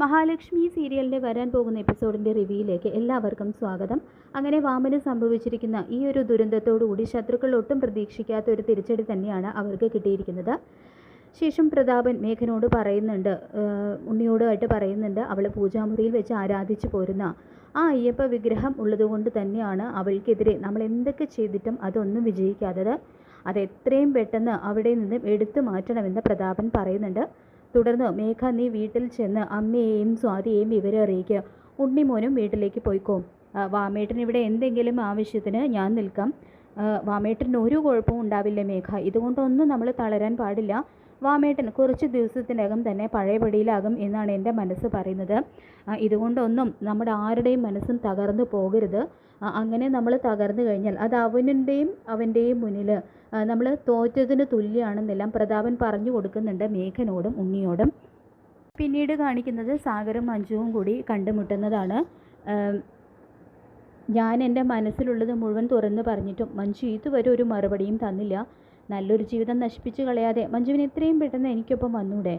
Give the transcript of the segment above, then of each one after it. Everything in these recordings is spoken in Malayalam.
മഹാലക്ഷ്മി സീരിയലിന്റെ വരാൻ പോകുന്ന എപ്പിസോഡിന്റെ റിവ്യൂയിലേക്ക് എല്ലാവർക്കും സ്വാഗതം. അങ്ങനെ വാമന് സംഭവിച്ചിരിക്കുന്ന ഈ ഒരു ദുരന്തത്തോടുകൂടി ശത്രുക്കൾ ഒട്ടും പ്രതീക്ഷിക്കാത്ത ഒരു തിരിച്ചടി തന്നെയാണ് അവർക്ക് കിട്ടിയിരിക്കുന്നത്. ശേഷം പ്രതാപൻ മേഘനോട് പറയുന്നുണ്ട് ഉണ്ണിയോടുമായിട്ട് പറയുന്നുണ്ട് അവൾ പൂജാമുറിയിൽ വെച്ച് ആരാധിച്ചു പോരുന്ന ആ അയ്യപ്പ വിഗ്രഹം ഉള്ളതുകൊണ്ട് തന്നെയാണ് അവൾക്കെതിരെ നമ്മൾ എന്തൊക്കെ ചെയ്തിട്ടും അതൊന്നും വിജയിക്കാത്തത്. അത് എത്രയും പെട്ടെന്ന് അവിടെ നിന്നും എടുത്തു മാറ്റണമെന്ന് പ്രതാപൻ പറയുന്നുണ്ട്. തുടർന്ന് മേഘ നീ വീട്ടിൽ ചെന്ന് അമ്മയെയും സ്വാതിയെയും വിവരം അറിയിക്കുക. ഉണ്ണിമോനും വീട്ടിലേക്ക് പോയിക്കോ. വാമേട്ടൻ ഇവിടെ എന്തെങ്കിലും ആവശ്യത്തിന് ഞാൻ നിൽക്കാം. വാമേട്ടന് ഒരു കുഴപ്പവും ഉണ്ടാവില്ല മേഘ. ഇതുകൊണ്ടൊന്നും നമ്മൾ തളരാൻ പാടില്ല. വാമേട്ടൻ കുറച്ച് ദിവസത്തിനകം തന്നെ പഴയപടിയിലാകും എന്നാണ് എന്റെ മനസ്സ് പറയുന്നത്. ഇതുകൊണ്ടൊന്നും നമ്മുടെ ആരുടെയും മനസ്സും തകർന്നു പോകരുത്. അങ്ങനെ നമ്മൾ തകർന്നു കഴിഞ്ഞാൽ അത് അവനുടെയും അവന്റെയും മുന്നിൽ നമ്മൾ തോറ്റതിന് തുല്യമാണെന്നെല്ലാം പ്രതാപൻ പറഞ്ഞു കൊടുക്കുന്നുണ്ട് മേഘനോടും ഉണ്ണിയോടും. പിന്നീട് കാണിക്കുന്നത് സാഗറും മഞ്ജുവും കൂടി കണ്ടുമുട്ടുന്നതാണ്. ഞാൻ എന്റെ മനസ്സിലുള്ളത് മുഴുവൻ തുറന്നു പറഞ്ഞിട്ടും മഞ്ജു ഇതുവരെ ഒരു മറുപടിയും തന്നില്ല. നല്ലൊരു ജീവിതം നശിപ്പിച്ചു കളയാതെ മഞ്ജുവിന് എത്രയും പെട്ടെന്ന് എനിക്കൊപ്പം വന്നൂടെ?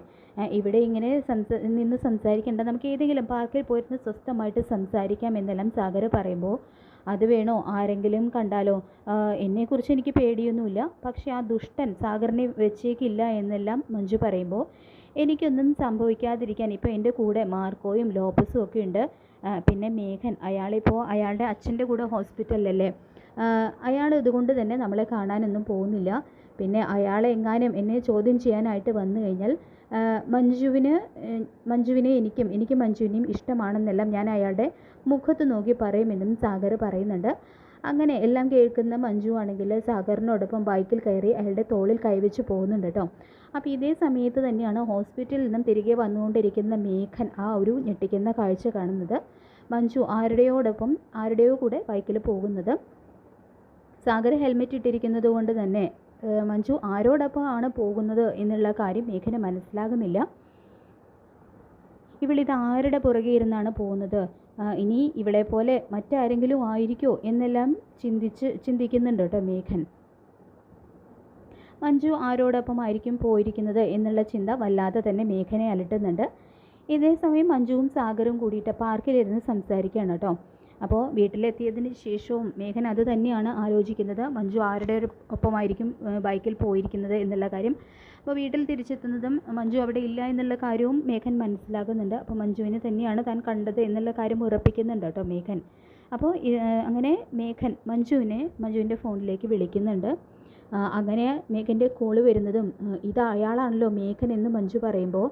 ഇവിടെ ഇങ്ങനെ സംസാ നിന്ന് സംസാരിക്കേണ്ട നമുക്ക് ഏതെങ്കിലും പാർക്കിൽ പോയിരുന്ന് സ്വസ്ഥമായിട്ട് സംസാരിക്കാം എന്നെല്ലാം സാഗർ പറയുമ്പോൾ. അത് വേണോ? ആരെങ്കിലും കണ്ടാലോ? എന്നെക്കുറിച്ച് എനിക്ക് പേടിയൊന്നുമില്ല. പക്ഷേ ആ ദുഷ്ടൻ സാഗറിനെ വെച്ചേക്കില്ല എന്നെല്ലാം മഞ്ജു പറയുമ്പോൾ എനിക്കൊന്നും സംഭവിക്കാതിരിക്കാൻ ഇപ്പോൾ എന്റെ കൂടെ മാർക്കോയും ലോപ്പസും ഒക്കെ ഉണ്ട്. പിന്നെ മേഘൻ അയാളിപ്പോൾ അയാളുടെ അച്ഛന്റെ കൂടെ ഹോസ്പിറ്റലിലല്ലേ? അയാൾ ഇതുകൊണ്ട് തന്നെ നമ്മളെ കാണാനൊന്നും പോകുന്നില്ല. പിന്നെ അയാളെ എങ്ങാനും എന്നെ ചോദ്യം ചെയ്യാനായിട്ട് വന്നു കഴിഞ്ഞാൽ മഞ്ജുവിന് മഞ്ജുവിനെ എനിക്കും എനിക്ക് മഞ്ജുവിനെയും ഇഷ്ടമാണെന്നെല്ലാം ഞാൻ അയാളുടെ മുഖത്ത് നോക്കി പറയുമെന്നും സാഗർ പറയുന്നുണ്ട്. അങ്ങനെ എല്ലാം കേൾക്കുന്ന മഞ്ജു ആണെങ്കിൽ സാഗറിനോടൊപ്പം ബൈക്കിൽ കയറി അയാളുടെ തോളിൽ കൈവച്ച് പോകുന്നുണ്ട് കേട്ടോ. അപ്പോൾ ഇതേ സമയത്ത് തന്നെയാണ് ഹോസ്പിറ്റലിൽ നിന്നും തിരികെ വന്നുകൊണ്ടിരിക്കുന്ന മേഘൻ ആ ഒരു ഞെട്ടിക്കുന്ന കാഴ്ച കാണുന്നത്. മഞ്ജു ആരുടെയോടൊപ്പം ആരുടെയോ കൂടെ ബൈക്കിൽ പോകുന്നത്. സാഗർ ഹെൽമെറ്റ് ഇട്ടിരിക്കുന്നത് കൊണ്ട് തന്നെ മഞ്ജു ആരോടൊപ്പം ആണ് പോകുന്നത് എന്നുള്ള കാര്യം മേഘന മനസ്സിലാകുന്നില്ല. ഇവളിത് ആരുടെ പുറകെ ഇരുന്നാണ് പോകുന്നത്? ഇനി ഇവളെ പോലെ മറ്റാരെങ്കിലും ആയിരിക്കോ എന്നെല്ലാം ചിന്തിച്ച് ചിന്തിക്കുന്നുണ്ട് കേട്ടോ മേഘൻ. മഞ്ജു ആരോടൊപ്പമായിരിക്കും പോയിരിക്കുന്നത് എന്നുള്ള ചിന്ത വല്ലാതെ തന്നെ മേഘനെ അലട്ടുന്നുണ്ട്. ഇതേ സമയം മഞ്ജുവും സാഗറും കൂടിയിട്ട് പാർക്കിലിരുന്ന് സംസാരിക്കുകയാണ് കേട്ടോ. അപ്പോൾ വീട്ടിലെത്തിയതിന് ശേഷവും മേഘൻ അത് തന്നെയാണ് ആലോചിക്കുന്നത്. മഞ്ജു ആരുടെ ഒപ്പമായിരിക്കും ബൈക്കിൽ പോയിരിക്കുന്നത് എന്നുള്ള കാര്യം. അപ്പോൾ വീട്ടിൽ തിരിച്ചെത്തുന്നതും മഞ്ജു അവിടെ ഇല്ല എന്നുള്ള കാര്യവും മേഘൻ മനസ്സിലാക്കുന്നുണ്ട്. അപ്പോൾ മഞ്ജുവിനെ തന്നെയാണ് താൻ കണ്ടത് എന്നുള്ള കാര്യം ഉറപ്പിക്കുന്നുണ്ട് കേട്ടോ മേഘൻ. അപ്പോൾ അങ്ങനെ മേഘൻ മഞ്ജുവിനെ മഞ്ജുവിന്റെ ഫോണിലേക്ക് വിളിക്കുന്നുണ്ട്. അങ്ങനെ മേഘന്റെ കോൾ വരുന്നതും ഇത് അയാളാണല്ലോ മേഘൻ എന്ന് മഞ്ജു പറയുമ്പോൾ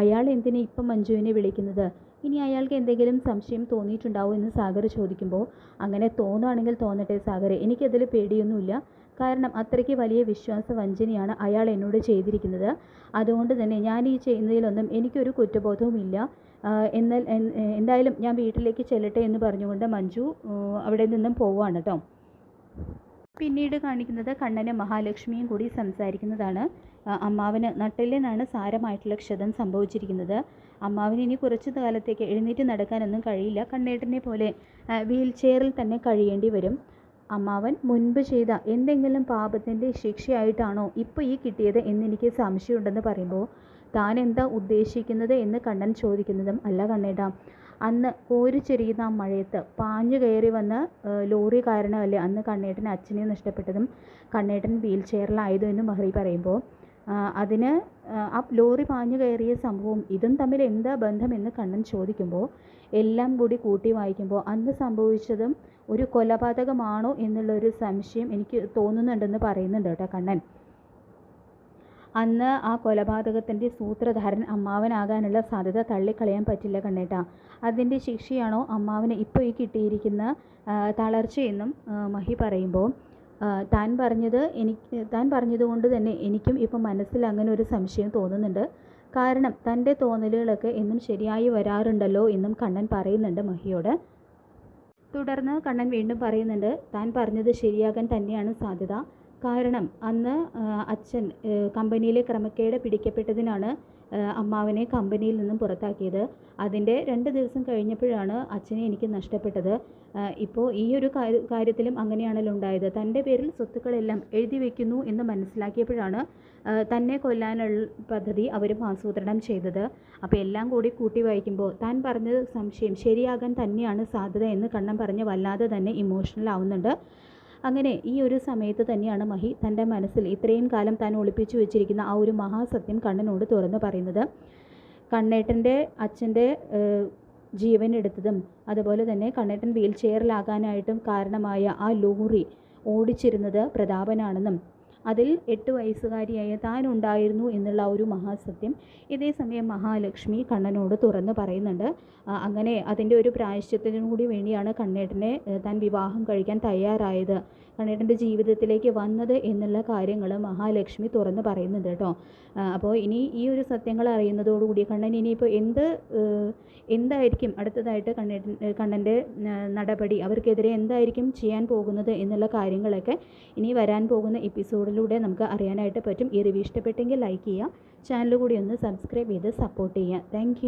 അയാൾ എന്തിനാ ഇപ്പം മഞ്ജുവിനെ വിളിക്കുന്നത്? ഇനി അയാൾക്ക് എന്തെങ്കിലും സംശയം തോന്നിയിട്ടുണ്ടാവും എന്ന് സാഗർ ചോദിക്കുമ്പോൾ അങ്ങനെ തോന്നുകയാണെങ്കിൽ തോന്നട്ടെ സാഗർ എനിക്കതിൽ പേടിയൊന്നുമില്ല. കാരണം അത്രയ്ക്ക് വലിയ വിശ്വാസ വഞ്ചനയാണ് അയാൾ എന്നോട് ചെയ്തിരിക്കുന്നത്. അതുകൊണ്ട് തന്നെ ഞാൻ ഈ ചെയ്യുന്നതിലൊന്നും എനിക്കൊരു കുറ്റബോധവുമില്ല. എന്നാൽ എന്തായാലും ഞാൻ വീട്ടിലേക്ക് ചെല്ലട്ടെ എന്ന് പറഞ്ഞുകൊണ്ട് മഞ്ജു അവിടെ നിന്നും പോവുകയാണ് കേട്ടോ. പിന്നീട് കാണിക്കുന്നത് കണ്ണനും മഹാലക്ഷ്മിയും കൂടി സംസാരിക്കുന്നതാണ്. അമ്മാവന് നട്ടെല്ലിനാണ് സാരമായിട്ടുള്ള ക്ഷതം സംഭവിച്ചിരിക്കുന്നത്. അമ്മാവിന് ഇനി കുറച്ചു കാലത്തേക്ക് എഴുന്നേറ്റ് നടക്കാനൊന്നും കഴിയില്ല. കണ്ണേട്ടനെ പോലെ വീൽ ചെയറിൽ തന്നെ കഴിയേണ്ടി വരും. അമ്മാവൻ മുൻപ് ചെയ്ത എന്തെങ്കിലും പാപത്തിന്റെ ശിക്ഷയായിട്ടാണോ ഇപ്പോൾ ഈ കിട്ടിയത് എന്നെനിക്ക് സംശയമുണ്ടെന്ന് പറയുമ്പോൾ താൻ എന്താ ഉദ്ദേശിക്കുന്നത് എന്ന് കണ്ണൻ ചോദിക്കുന്നതും അല്ല കണ്ണേട്ടാ. അന്ന് കോരി ചെറിയുന്ന ആ മഴയത്ത് പാഞ്ഞു കയറി വന്ന ലോറി കാരണമല്ലേ അന്ന് കണ്ണേട്ടൻ അച്ഛനെ നഷ്ടപ്പെട്ടതും കണ്ണേട്ടൻ വീൽ ചെയറിലായതും എന്ന് മഹറി പറയുമ്പോൾ അതിന് ആ ലോറി പാഞ്ഞു കയറിയ സംഭവം ഇതും തമ്മിൽ എന്താ ബന്ധമെന്ന് കണ്ണൻ ചോദിക്കുമ്പോൾ എല്ലാം കൂടി കൂട്ടി വായിക്കുമ്പോൾ അന്ന് സംഭവിച്ചതും ഒരു കൊലപാതകമാണോ എന്നുള്ളൊരു സംശയം എനിക്ക് തോന്നുന്നുണ്ടെന്ന് പറയുന്നുണ്ട് കേട്ടോ കണ്ണൻ. അന്ന് ആ കൊലപാതകത്തിന്റെ സൂത്രധാരൻ അമ്മാവനാകാനുള്ള സാധ്യത തള്ളിക്കളയാൻ പറ്റില്ല കണ്ണേട്ട. അതിന്റെ ശിക്ഷയാണോ അമ്മാവന് ഇപ്പോൾ ഈ കിട്ടിയിരിക്കുന്ന തളർച്ചയെന്നും മഹി പറയുമ്പോൾ താൻ പറഞ്ഞത് എനിക്ക് താൻ പറഞ്ഞതുകൊണ്ട് തന്നെ എനിക്കും ഇപ്പം മനസ്സിൽ അങ്ങനെ ഒരു സംശയം തോന്നുന്നുണ്ട്. കാരണം തന്റെ തോന്നലുകളൊക്കെ എന്നും ശരിയായി വരാറുണ്ടല്ലോ എന്നും കണ്ണൻ പറയുന്നുണ്ട് മഹിയോട്. തുടർന്ന് കണ്ണൻ വീണ്ടും പറയുന്നുണ്ട് താൻ പറഞ്ഞത് ശരിയാകാൻ തന്നെയാണ് സാധ്യത. കാരണം അന്ന് അച്ഛൻ കമ്പനിയിലെ ക്രമക്കേട് പിടിക്കപ്പെട്ടതിനാണ് അമ്മാവനെ കമ്പനിയിൽ നിന്നും പുറത്താക്കിയത്. അതിന്റെ രണ്ട് ദിവസം കഴിഞ്ഞപ്പോഴാണ് അച്ഛനെ എനിക്ക് നഷ്ടപ്പെട്ടത്. ഇപ്പോൾ ഈ ഒരു കാര്യത്തിലും അങ്ങനെയാണല്ലോ ഉണ്ടായത്. തന്റെ പേരിൽ സ്വത്തുക്കളെല്ലാം എഴുതി വയ്ക്കുന്നു എന്ന് മനസ്സിലാക്കിയപ്പോഴാണ് തന്നെ കൊല്ലാനുള്ള പദ്ധതി അവരും ആസൂത്രണം ചെയ്തത്. അപ്പോൾ എല്ലാം കൂടി കൂട്ടി വായിക്കുമ്പോൾ താൻ പറഞ്ഞത് സംശയം ശരിയാകാൻ തന്നെയാണ് സാധ്യത എന്ന് കണ്ണം പറഞ്ഞ് വല്ലാതെ തന്നെ ഇമോഷണൽ ആവുന്നുണ്ട്. അങ്ങനെ ഈ ഒരു സമയത്ത് തന്നെയാണ് മഹി തന്റെ മനസ്സിൽ ഇത്രയും കാലം താൻ ഒളിപ്പിച്ചു വെച്ചിരിക്കുന്ന ആ ഒരു മഹാസത്യം കണ്ണനോട് തുറന്നു പറയുന്നത്. കണ്ണേട്ടന്റെ അച്ഛന്റെ ജീവൻ എടുത്തതും അതുപോലെ തന്നെ കണ്ണേട്ടൻ വീൽ ചെയറിലാകാനായിട്ടും കാരണമായ ആ ലോറി ഓടിച്ചിരുന്നത് പ്രതാപനാണെന്നും അതിൽ എട്ട് വയസ്സുകാരിയായ താൻ ഉണ്ടായിരുന്നു എന്നുള്ള ഒരു മഹാസത്യം. ഇതേ സമയം മഹാലക്ഷ്മി കണ്ണനോട് തുറന്ന് പറയുന്നുണ്ട്. അങ്ങനെ അതിന്റെ ഒരു പ്രായശ്ചിത്തത്തിനും കൂടി വേണ്ടിയാണ് കണ്ണേട്ടനെ താൻ വിവാഹം കഴിക്കാൻ തയ്യാറായത്. കണ്ണേട്ടന്റെ ജീവിതത്തിലേക്ക് വന്നത് എന്നുള്ള കാര്യങ്ങൾ മഹാലക്ഷ്മി തുറന്ന് പറയുന്നുണ്ട് കേട്ടോ. അപ്പോൾ ഇനി ഈ ഒരു സത്യങ്ങൾ അറിയുന്നതോടുകൂടി കണ്ണൻ ഇനിയിപ്പോൾ എന്ത് എന്തായിരിക്കും അടുത്തതായിട്ട് കണ്ണേട്ടൻ കണ്ണന്റെ നടപടി? അവർക്കെതിരെ എന്തായിരിക്കും ചെയ്യാൻ പോകുന്നത് എന്നുള്ള കാര്യങ്ങളൊക്കെ ഇനി വരാൻ പോകുന്ന എപ്പിസോഡിലൂടെ നമുക്ക് അറിയാനായിട്ട് പറ്റും. ഈ റിവ്യൂ ഇഷ്ടപ്പെട്ടെങ്കിൽ ലൈക്ക് ചെയ്യുക. ചാനൽ കൂടി ഒന്ന് സബ്സ്ക്രൈബ് ചെയ്ത് സപ്പോർട്ട് ചെയ്യുക. താങ്ക്